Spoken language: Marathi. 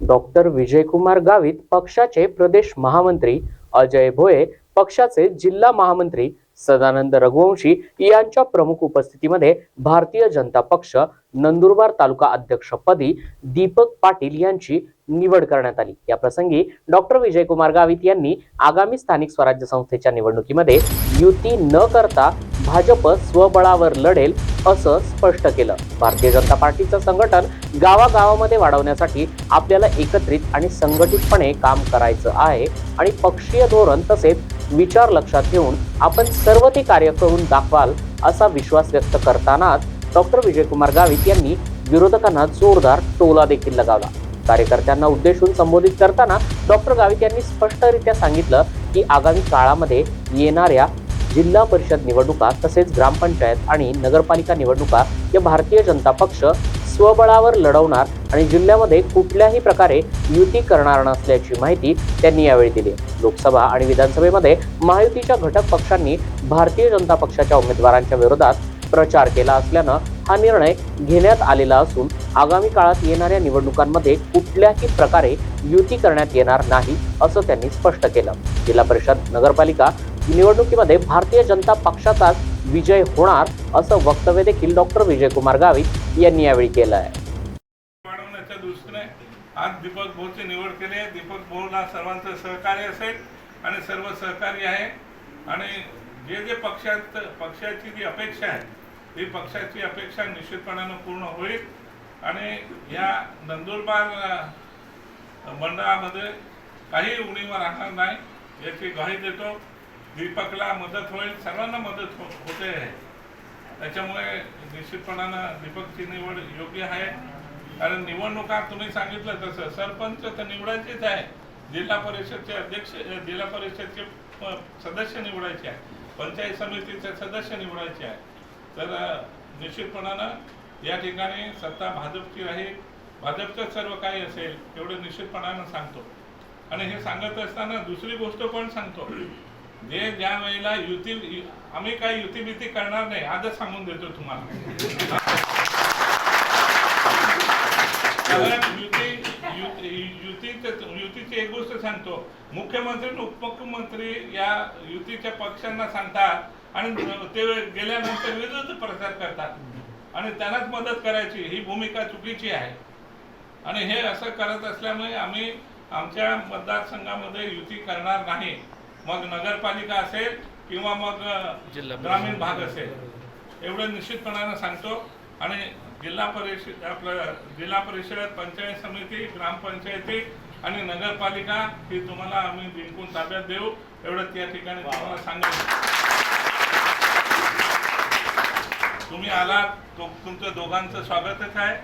डॉक्टर विजयकुमार गावित पक्षाचे प्रदेश महामंत्री अजय भोये पक्षाचे जिल्हा महामंत्री सदानंद रघुवंशी यांच्या प्रमुख उपस्थितीमध्ये भारतीय जनता पक्ष नंदुरबार तालुका अध्यक्षपदी दीपक पाटील यांची निवड करण्यात आली. या प्रसंगी डॉक्टर विजयकुमार गावित यांनी आगामी स्थानिक स्वराज्य संस्थेच्या निवडणुकीमध्ये युती न करता भाजप स्वबळावर लढेल असं स्पष्ट केलं. भारतीय जनता पार्टीचं संघटन गावागावामध्ये वाढवण्यासाठी आपल्याला एकत्रित आणि संघटितपणे काम करायचं आहे आणि पक्षीय धोरण तसेच विचार लक्षात घेऊन आपण सर्व ते कार्य करून दाखवाल असा विश्वास व्यक्त करतानाच डॉक्टर विजयकुमार गावित यांनी विरोधकांना जोरदार टोला देखील लगावला. कार्यकर्त्यांना उद्देशून संबोधित करताना डॉक्टर गावित यांनी स्पष्टरित्या सांगितलं की आगामी काळामध्ये येणाऱ्या जिल्हा परिषद निवडणुका तसेच ग्रामपंचायत आणि नगरपालिका निवडणुका या भारतीय जनता पक्ष स्वबळावर लढवणार आणि जिल्ह्यामध्ये कुठल्याही प्रकारे युती करणार नसल्याची माहिती त्यांनी यावेळी दिली. लोकसभा आणि विधानसभेमध्ये महायुतीच्या घटक पक्षांनी भारतीय जनता पक्षाच्या उमेदवारांच्या विरोधात प्रचार केला असल्यानं हा निर्णय घेण्यात आलेला असून आगामी काळात येणाऱ्या निवडणुकांमध्ये कुठल्याही प्रकारे युती करण्यात येणार नाही असं त्यांनी स्पष्ट केलं. जिल्हा परिषद नगरपालिका निवडणुकीमध्ये भारतीय जनता पक्षाचाच विजय होणार असं वक्तव्य देखील डॉक्टर विजयकुमार गावित यांनी यावेळी केलं आहे आज दीपक भाऊची निवड केली आहे. दीपक भाऊला सर्वांचं सहकार्य असेल आणि सर्व सहकार्य आहे. आणि जे जे पक्षात पक्षाची जी अपेक्षा आहे ती पक्षाची अपेक्षा निश्चितपणानं पूर्ण होईल. आणि या नंदुरबार मंडळामध्ये काही उणीवा राहणार नाही याची ग्वाही देतो. दीपकला मदत होईल सर्वांना मदत हो होते आहे. त्याच्यामुळे निश्चितपणानं दीपकची निवड योग्य आहे. कारण निवडणुका तुम्ही सांगितलं तसं सरपंच तर निवडायचेच आहे. जिल्हा परिषदचे अध्यक्ष जिल्हा परिषदचे सदस्य निवडायचे आहे. पंचायत समितीचे सदस्य निवडायचे आहे तर निश्चितपणानं या ठिकाणी सत्ता भाजपची राहील भाजपचं सर्व काही असेल एवढं निश्चितपणानं सांगतो. आणि हे सांगत असताना दुसरी गोष्ट पण सांगतो. जे ज्या वेळेला युती आम्ही काही युती बिती करणार नाही आजच सांगून देतो तुम्हाला. कारण युती युतीचं- युतीची एक गोष्ट सांगतो. मुख्यमंत्री आणि उपमुख्यमंत्री या युतीच्या पक्षांना सांगतात आणि ते गेल्यानंतर विरुद्ध प्रचार करतात. आणि त्यांनाच मदत करायची. ही भूमिका चुकीची आहे. आणि हे असं करत असल्यामुळे आम्ही आमच्या मतदारसंघामध्ये युती करणार नाही. मग नगरपालिका असेल किंवा मग ग्रामीण भाग असेल. एवढं निश्चितपणानं सांगतो. आणि जिल्हा परिषद आपलं जिल्हा परिषद पंचायत समिती ग्रामपंचायती आणि नगरपालिका ही तुम्हाला आम्ही जिंकून ताब्यात देऊ. एवढं त्या ठिकाणी तुम्हाला सांगायचं तुम्ही आलात तो तुमचं दोघांचं स्वागतच आहे.